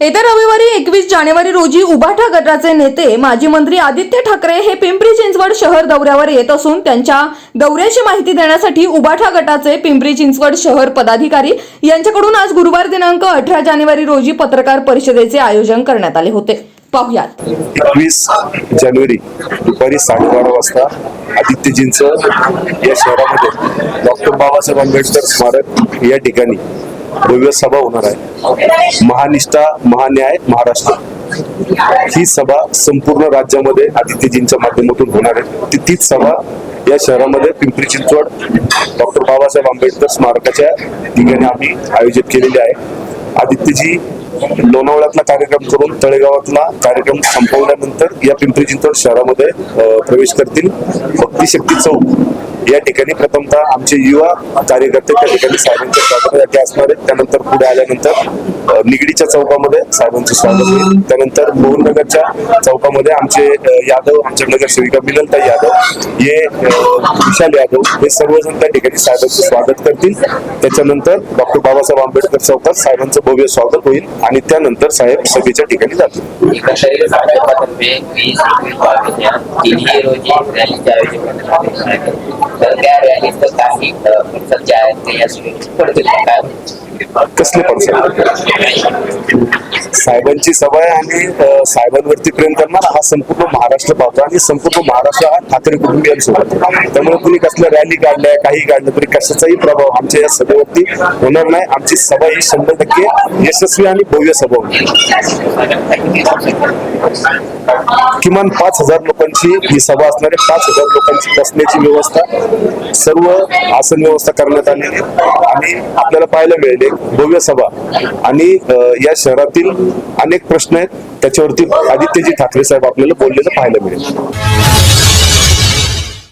येत्या रविवारी एकवीस जानेवारी रोजी उभाठा गटाचे नेते माजी मंत्री आदित्य ठाकरे हे पिंपरी चिंचवड शहर दौऱ्यावर येत असून त्यांच्या दौऱ्याची माहिती देण्यासाठी उभाठा गटाचे पिंपरी चिंचवड शहर पदाधिकारी यांच्याकडून आज गुरुवार दिनांक अठरा जानेवारी रोजी पत्रकार परिषदेचे आयोजन करण्यात आले होते. पाहुयात. एकवीस जानेवारी दुपारी साडेबारा वाजता आदित्यजींचं या शहरामध्ये डॉक्टर बाबासाहेब आंबेडकर स्मारक या ठिकाणी भव्य सभा होणार आहे. महानिष्ठा महान्याय महाराष्ट्र. ही सभा संपूर्ण राज्यामध्ये आदित्यजींच्या माध्यमातून होणार आहे. ती तीच सभा या शहरामध्ये पिंपरी चिंचवड डॉक्टर बाबासाहेब आंबेडकर स्मारकाच्या ठिकाणी आम्ही आयोजित केलेली आहे. आदित्यजी लोणावळ्यातला कार्यक्रम करून तळेगावातला कार्यक्रम संपवल्यानंतर या पिंपरी चिंचवड शहरामध्ये प्रवेश करतील. भक्ती शक्ती चौक या ठिकाणी प्रथमतः आमचे युवा कार्यकर्ते त्या ठिकाणी साहेबांच्या स्वागतासाठी असणार आहेत त्यानंतर पुढे आल्यानंतर निगडीच्या चौकामध्ये साहेबांचं स्वागत होईल. त्यानंतर मोहननगरच्या चौकामध्ये आमचे यादव आमच्या नगरसेविका मिलनता यादव हे विशाल यादव हे सर्वजण त्या ठिकाणी साहेबांचं स्वागत करतील. त्याच्यानंतर डॉक्टर बाबासाहेब आंबेडकर चौकात साहेबांचं भव्य स्वागत होईल आणि त्यानंतर साहेब सभेच्या ठिकाणी जातील. एकंदरीत भाजपतर्फे वीस एकवीस बावीस या तर त्या रॅलीचं काही अ, जे आहेत ते या सुविधेत पडतील काय कसले पडसाद साहेबांची सवय आणि साहेबांवरती प्रेम करणार हा संपूर्ण महाराष्ट्र पाहतो आणि संपूर्ण महाराष्ट्र हा ठाकरे कुटुंबियांसोबत त्यामुळे कुणी कसल्या रॅली काढल्या काही काढलं तरी कशाचाही प्रभाव आमच्या या सभेवरती होणार नाही. आमची सभा ही शंभर टक्के यशस्वी आणि भव्य सभा होती किमान पाच हजार लोकांची ही सभा असणारे पाच हजार लोकांची बसण्याची व्यवस्था सर्व आसन व्यवस्था करण्यात आलेली आणि आपल्याला पाहायला मिळेल भव्य सभा. आणि या शहरातील अनेक प्रश्न आहेत. त्याच्यावरती आदित्यजी ठाकरे साहेब आपल्याला बोललेलं पाहायला मिळेल.